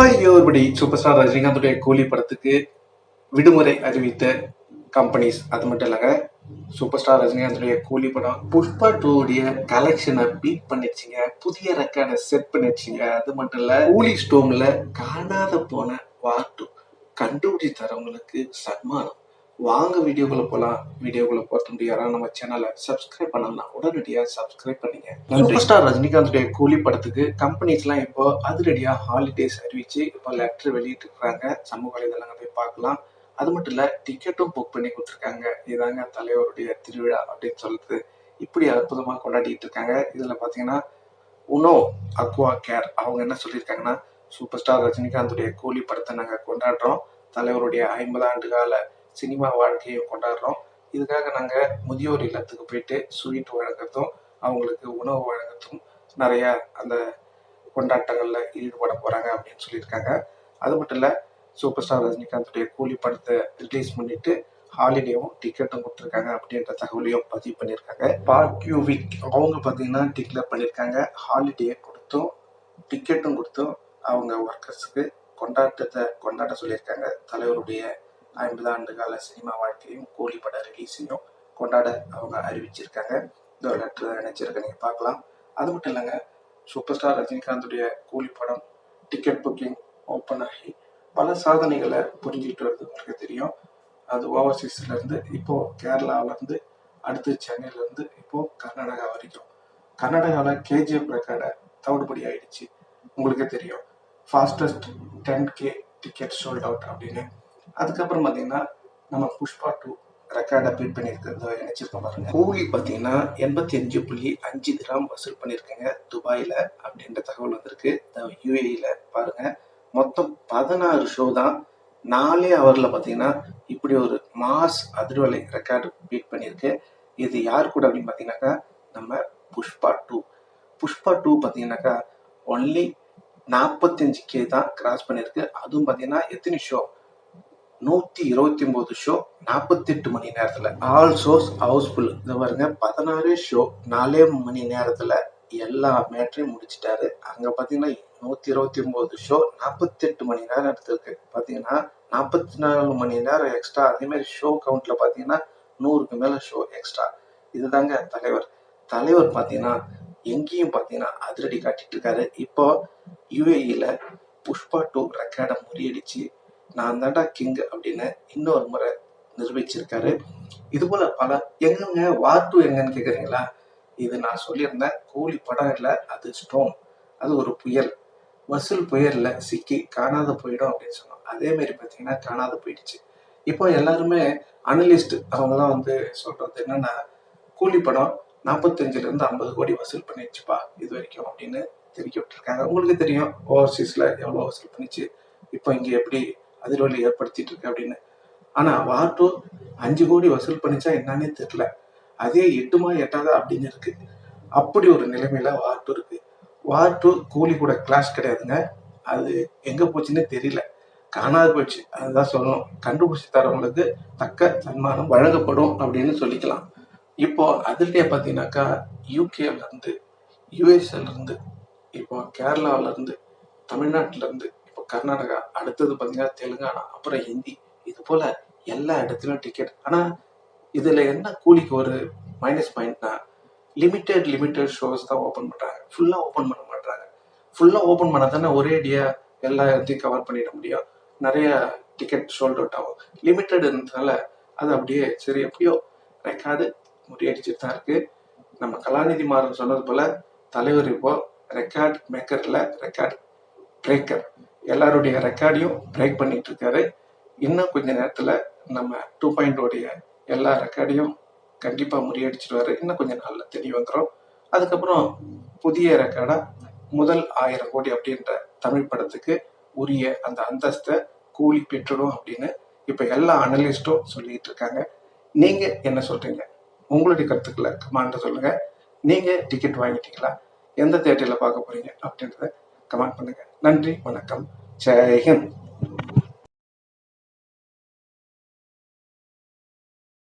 ஐயோபடி super star ரஜினிகாந்துடைய கூலி படத்துக்கு விடுமுறை அறிவித்த கம்பெனிஸ் அது மட்டும் இல்லைங்க சூப்பர் ஸ்டார் ரஜினிகாந்துடைய கூலி படம் புஷ்பா டூடைய கலெக்ஷனை பீட் பண்ணிடுச்சிங்க புதிய ரெக்கார்டை செட் பண்ணிடுச்சிங்க. அது மட்டும் இல்ல கூலி ஸ்டோம்ல காணாத போன வாட்டு கண்டுபிடிச்சு தரவங்களுக்கு சன்மானம். வாங்க வீடியோக்குள்ள போலாம். வீடியோக்குள்ள போறது முடியாதா நம்ம சேனலை சப்ஸ்கிரைப் பண்ணலாம் உடனடியாக சப்ஸ்கிரைப் பண்ணீங்க. சூப்பர் ஸ்டார் ரஜினிகாந்துடைய கூலி படத்துக்கு கம்பெனிஸ்லாம் இப்போ அதிரடியா ஹாலிடேஸ் அறிவிச்சு இப்போ லெட்டர் வெளியிட்டு இருக்காங்க. சமூக வலைதளங்களை போய் பார்க்கலாம். அது மட்டும் இல்ல டிக்கெட்டும் புக் பண்ணி கொடுத்துருக்காங்க. இதாங்க தலைவருடைய திருவிழா அப்படின்னு சொல்லிட்டு இப்படி அற்புதமா கொண்டாடிட்டு இருக்காங்க. இதுல பாத்தீங்கன்னா உனோ அக்வா கேர் அவங்க என்ன சொல்லியிருக்காங்கன்னா சூப்பர் ஸ்டார் ரஜினிகாந்துடைய கூலி படத்தை நாங்க கொண்டாடுறோம். தலைவருடைய ஐம்பது ஆண்டு கால சினிமா வாழ்க்கையை கொண்டாடுறோம். இதுக்காக நாங்கள் முதியோர் இல்லத்துக்கு போயிட்டு ஸ்வீட் வழங்குறதும் அவங்களுக்கு உணவு வழங்குறதும் நிறையா அந்த கொண்டாட்டங்களில் ஈடுபட போகிறாங்க அப்படின்னு சொல்லியிருக்காங்க. அது மட்டும் இல்ல சூப்பர் ஸ்டார் ரஜினிகாந்துடைய கூலி படத்தை ரிலீஸ் பண்ணிட்டு ஹாலிடேவும் டிக்கெட்டும் கொடுத்துருக்காங்க அப்படின்ற தகவலையும் பதிவு பண்ணியிருக்காங்க. பார்க்யூவிக் அவங்க பார்த்தீங்கன்னா டிக்ளேர் பண்ணியிருக்காங்க. ஹாலிடே கொடுத்தும் டிக்கெட்டும் கொடுத்தும் அவங்க ஒர்க்கர்ஸுக்கு கொண்டாட்டத்தை கொண்டாட சொல்லியிருக்காங்க. தலைவருடைய ஐம்பது ஆண்டு கால சினிமா வாழ்க்கையும் கூலி ரிலீஸையும் கொண்டாட அவங்க அறிவிச்சிருக்காங்க. இந்த லெட்டர் நினைச்சிருக்க நீங்கள் பார்க்கலாம். அது மட்டும் இல்லைங்க சூப்பர் ஸ்டார் ரஜினிகாந்துடைய கூலி படம் டிக்கெட் புக்கிங் ஓப்பன் ஆகி பல சாதனைகளை புரிஞ்சுக்கிட்டு வருது உங்களுக்கு தெரியும். அது ஓவர்சீஸ்ல இருந்து இப்போ அடுத்து சென்னையில இருந்து இப்போ கர்நாடகா வரைக்கும். கர்நாடகாவில் கேஜிஎஃப் ரெக்கார்டை தவிடுபடி ஆயிடுச்சு. உங்களுக்கு தெரியும். Fastest ten K ticket sold out அப்படின்னு. அதுக்கப்புறம் பார்த்தீங்கன்னா நம்ம புஷ்பா டூ ரெக்கார்டை பீட் பண்ணியிருக்கிறத நினைச்சிருக்கோம் பாருங்க. கூலி பார்த்தீங்கன்னா எண்பத்தி அஞ்சு புள்ளி அஞ்சு கிராம் வசூல் பண்ணியிருக்காங்க துபாயில் அப்படின்ற தகவல் வந்திருக்கு. யூஏயில் பாருங்க. மொத்தம் பதினாறு ஷோ தான். நாலே ஹவரில் பார்த்தீங்கன்னா இப்படி ஒரு மாஸ் அதிர்வலை ரெக்கார்டு பீட் பண்ணியிருக்கு. இது யார் கூட அப்படின்னு பார்த்தீங்கன்னாக்கா நம்ம புஷ்பா டூ புஷ்பா டூ பார்த்தீங்கன்னாக்கா ஒன்லி நாற்பத்தஞ்சு கே தான் கிராஸ் பண்ணியிருக்கு. அதுவும் பார்த்தீங்கன்னா எத்தனை ஷோ நூற்றி இருபத்தி ஒம்பது ஷோ நாற்பத்தெட்டு மணி நேரத்தில். ஆல் ஷோஸ் ஹவுஸ்ஃபுல் இது பாருங்க பதினாறு ஷோ நாலே மணி நேரத்தில் எல்லா மேட்ரையும் முடிச்சிட்டாரு. அங்கே பார்த்தீங்கன்னா நூற்றி இருபத்தி ஒம்பது ஷோ நாற்பத்தெட்டு மணி நேரம் எடுத்திருக்கு. பார்த்தீங்கன்னா நாற்பத்தி நாலு மணி நேரம் எக்ஸ்ட்ரா அதே மாதிரி ஷோ கவுண்ட்ல பார்த்தீங்கன்னா நூறுக்கு மேலே ஷோ எக்ஸ்ட்ரா இதுதாங்க தலைவர். தலைவர் பார்த்தீங்கன்னா எங்கேயும் பார்த்தீங்கன்னா அதிரடி காட்டிட்டு இருக்காரு. இப்போ யுஏஇல புஷ்பா டூ ரெக்கார்டை முறியடிச்சு நான் தாண்டா கிங் அப்படின்னு இன்னொரு முறை நிரூபிச்சிருக்காரு. இது போல பல எங்கங்க வார் டூ எங்கன்னு கேக்குறீங்களா? இது நான் சொல்லியிருந்தேன் கூலி படம் இல்லை அது ஸ்டோம் அது ஒரு புயல். வசூல் புயல்ல சிக்கி காணாத போயிடும் அப்படின்னு சொன்னோம். அதே மாதிரி பார்த்தீங்கன்னா காணாத போயிடுச்சு. இப்போ எல்லாருமே அனலிஸ்ட் அவங்கலாம் வந்து சொல்றது என்னன்னா கூலி படம் நாற்பத்தஞ்சுல இருந்து ஐம்பது கோடி வசூல் பண்ணிடுச்சுப்பா இது வரைக்கும் அப்படின்னு தெரிவிக்க விட்டுருக்காங்க. உங்களுக்கு தெரியும் ஓவர்சீஸ்ல எவ்வளோ வசூல் பண்ணிச்சு இப்போ இங்கே எப்படி அதிர்வலை ஏற்படுத்திட்டு இருக்கு அப்படின்னு. ஆனா வார் டூ அஞ்சு கோடி வசூல் பண்ணிச்சா என்னன்னே தெரியல. அதே எட்டுமா எட்டாதா அப்படின்னு இருக்கு. அப்படி ஒரு நிலைமையில வார் டூ இருக்கு. வார் டூ கூலி கூட கிளாஸ் கிடையாதுங்க. அது எங்க போச்சுன்னே தெரியல. காணாது போச்சு. அதுதான் சொல்லணும். கண்டுபிடிச்சி தரவங்களுக்கு தக்க சன்மானம் வழங்கப்படும் அப்படின்னு சொல்லிக்கலாம். இப்போ அதிர்டியா பார்த்தீங்கன்னாக்கா யூகேல இருந்து யூஎஸ்ல இருந்து இப்போ கேரளாவில இருந்து இருந்து கர்நாடகா அடுத்தது பார்த்தீங்கன்னா தெலுங்கானா அப்புறம் ஹிந்தி. இது போல எல்லா இடத்துலையும் டிக்கெட் ஆனால் இதில் என்ன கூலிக்கு ஒரு மைனஸ் பாயிண்ட்னா லிமிட்டெட் லிமிட்டெட் ஷோஸ் தான் ஓப்பன் பண்ணுறாங்க ஃபுல்லாக ஓப்பன் பண்ண மாட்டாங்க ஃபுல்லாக ஓப்பன் பண்ணா தானே ஒரே அடியாக எல்லா இடத்தையும் கவர் பண்ணிட முடியும். நிறைய டிக்கெட் ஷோல்ட் அவுட் ஆகும். லிமிட்டெட் அது அப்படியே சரி எப்படியோ ரெக்கார்டு முறியடிச்சுட்டு தான் இருக்குது நம்ம கலாநிதி மாறன் சொன்னது போல் தலைவர் இப்போ ரெக்கார்ட் மேக்கரில் ரெக்கார்ட் பிரேக்கர் எல்லாருடைய ரெக்கார்டையும் பிரேக் பண்ணிட்டு இருக்காரு இன்னும் கொஞ்ச நேரத்துல நம்ம டூ பாயிண்டோடைய எல்லா ரெக்கார்டையும் கண்டிப்பா முறியடிச்சிருவாரு. இன்னும் கொஞ்ச நாள்ல தெரிய வந்துடும் அதுக்கப்புறம் புதிய ரெக்கார்டா முதல் ஆயிரம் கோடி அப்படின்ற தமிழ் படத்துக்கு உரிய அந்த அந்தஸ்தை கூலி பெற்றுடும் அப்படின்னு இப்ப எல்லா அனலிஸ்டும் சொல்லிட்டு இருக்காங்க நீங்க என்ன சொல்றீங்க? உங்களுடைய கருத்துக்களை கமாண்ட சொல்லுங்க. நீங்க டிக்கெட் வாங்கிட்டீங்களா? எந்த தேட்டரில் பார்க்க போறீங்க? அப்படின்றத கமெண்ட் பண்ணுங்க. நன்றி வணக்கம். ஜெய்ஹிந்த்